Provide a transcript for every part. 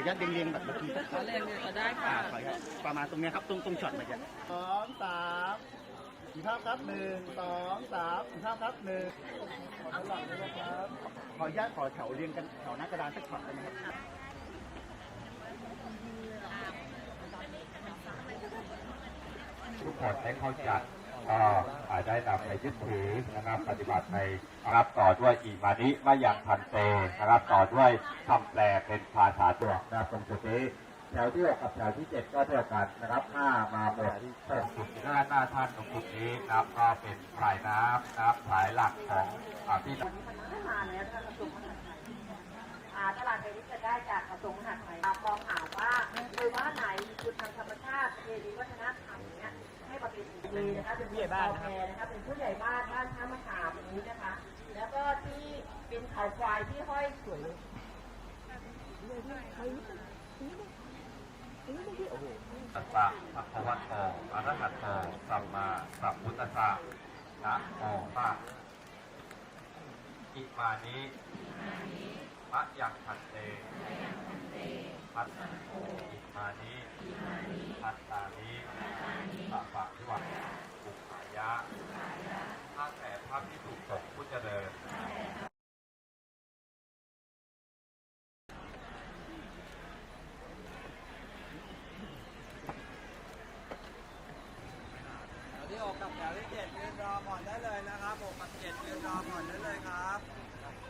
ออนุญาตเรียงๆแบบเมื่อกี้ขอเรียนเลยก็ได้ค่ะขออนุญาตประมาณตรงเนี้ยครับตรงตรงช็อตเมื่อกี้สองสามสี่ภาพครับหนึ่งสองสามสี่ภาพครับหนึ่งขอหลังเลยนะครับขออนุญาตขอแถวเรียงกันแถวหน้ากระดานสักช็อตได้ไหมครับทุกคนได้เข้าจัด ก็ได้นำไปยึดถือนะครับปฏิบัติในนะครับต่อด้วยอีมานิมาอย่างพันเตนะครับต่อด้วยคำแปลเป็นภาษาตัวนะครับตรงจุดนี้แถวที่หกกับแถวที่เจ็ดก็เท่ากันนะครับห้ามาหมดตรงจุดห้าหน้าท่านตรงจุดนี้นะครับก็เป็นสายน้ำนะครับสายหลักของอ่าพี่ไม่มาแล้วนะคะกระทรวงมหาดไทยตลาดไปนี้จะได้จากกระทรวงมหาดไทยมองหา เป็นผู้ใหญ่บ้านนะคะเป็นผู้ใหญ่บ้านบ้านท่ามะขามนี้นะคะ แล้วก็ที่เป็นเขาควายที่ห้อยสวยตัสสะภะคะวะโตอะระหะโตสัมมาสัมพุทธัสสะนะโมตัสอิมานิมะยังพันเตพัสอิมานิพัสตานิสัพพะทิวัตปุขายะข้าแต่พระพิสุสงฆ์ผู้ เจริญที่ออกกับแถวที่เจ็ดยืนรอก่อนได้เลยนะครับหกกับเจ็ดยืนรอก่อนได้เลยครับ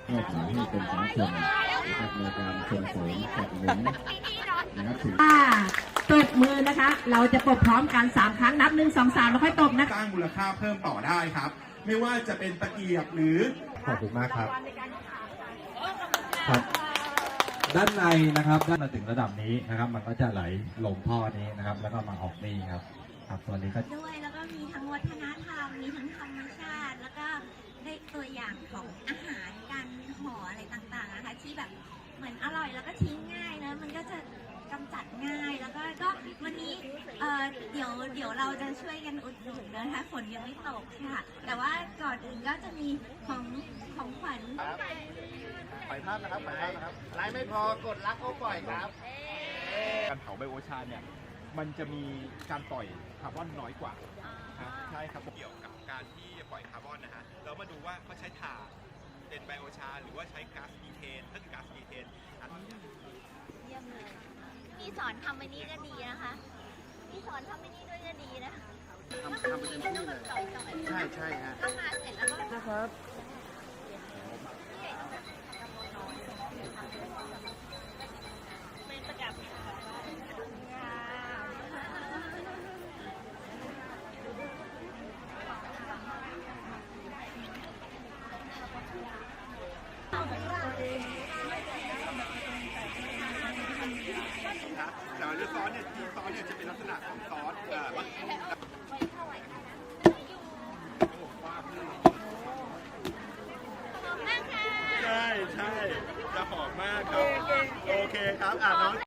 ก็ขอให้เป็นสาคนนะครับในการส่งเสริมสนับสนุนนะครับถึงอ่าตบมือนะคะ เราจะปบพร้อมกันสามครั้งนับหนึ่งสองสามแล้วค่อยตบนะคะสร้างมูลค่าเพิ่มต่อได้ครับ ไม่ว่าจะเป็นตะเกียบหรือขอบคุณมากครับครับ ด้านในนะครับด้านมาถึงระดับนี้นะครับ มันก็จะไหลลงท่อนี้นะครับ แล้วก็มาออกนี่ครับครับส่วนนี้ก็ ด้วยแล้วก็มีทั้งวัฒนธรรม มีทั้งธรรมชาติ แล้วก็ได้ตัวอย่างของอาหารการห่ออะไรต่างๆนะคะที่แบบเหมือนอร่อยแล้วก็ทิ้งง่ายนะมันก็จะกำจัดง่ายแล้วก็ก็วันนี้ เอ่อเดี๋ยวเดี๋ยวเราจะช่วยกันอุดหนุนนะคะฝนยังไม่ตกค่ะ แต่ว่าก่อนอื่นก็จะมีของของขวัญปล่อยภาพนะครับปล่อยภาพนะครับไลน์ไม่พอกดรักก็ปล่อยครับ การเผาไบโอชาเนี่ยมันจะมีการปล่อยคาร์บอนน้อยกว่าครับใช่ครับเกี่ยวกับการที่จะปล่อยคาร์บอนนะฮะเรามาดูว่าเขาใช้ถ่านเป็นไบโอชา หรือว่าใช้ก๊าซมีเทนถ้าคือก๊าซมีเทนอันนี้เยี่ยมเลยพี่สอนทำอันนี้ก็ดีนะคะ พี่สอนทำอันนี้ด้วยก็ดีนะทำทำเป็นที่เลยใช่ใช่ฮะถ้ามาเสร็จแล้วก็ นะครับ เป็นประกับค่ะ ครับแต่เรื่องซอสเนี่ยที่ซอ สเนี่ยจะเป็นลักของซอสเอ่อว่าใช่ใช่จะหอมมากครับ โอเคครับ อ่าน้อง